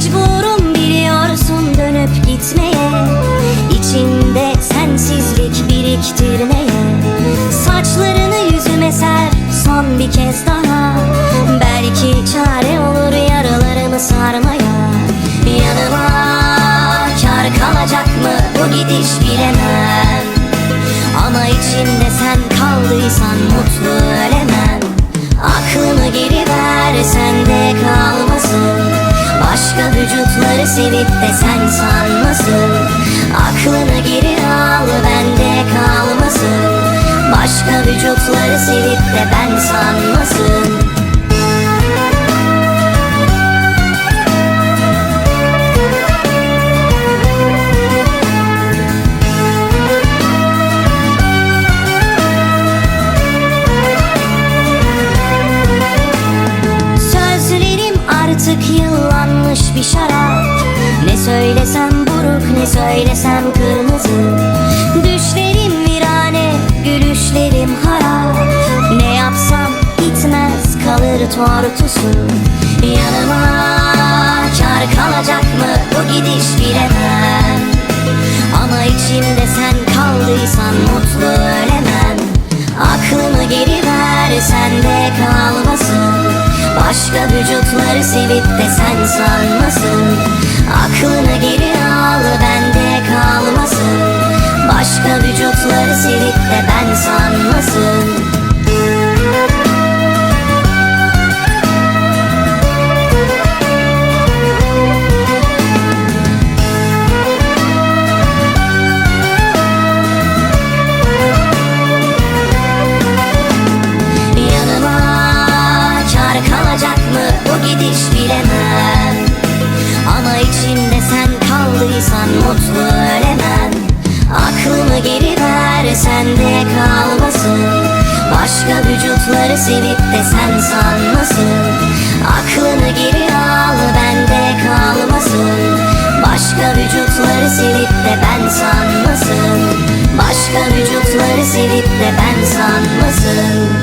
Mecburum biliyorsun dönüp gitmeye. İçinde sensizlik biriktirmeye. Saçlarını yüzüme ser son bir kez daha. Belki çare olur yaralarımı sarmaya. Yanıma kar kalacak mı? Bu gidiş bilemem. Ama içinde sen kaldıysan mutlu vücutları sevip de sen sanmasın. Aklını geri al bende kalmasın. Başka vücutları sevip de ben sanmasın. Artık yıllanmış bir şarap. Ne söylesem buruk ne söylesem kırmızı. Düşlerim virane gülüşlerim harap. Ne yapsam gitmez kalır tortusu Yanıma kar kalacak mı? Bu gidiş bilemem. Ama içimde sen kaldıysan mutlu ölemem. Aklımı geri ver sende kalmasın Başka vücutları sevip de sen sanmasın Aklını geri al bende kalmasın. Başka vücutları sevip de ben sanmasın kaldıysan mutlu ölemem. Aklımı geri ver sende kalmasın. Başka vücutları sevip de sen sanmasın. Aklını geri al bende kalmasın. Başka vücutları sevip de ben sanmasın. Başka vücutları sevip de ben sanmasın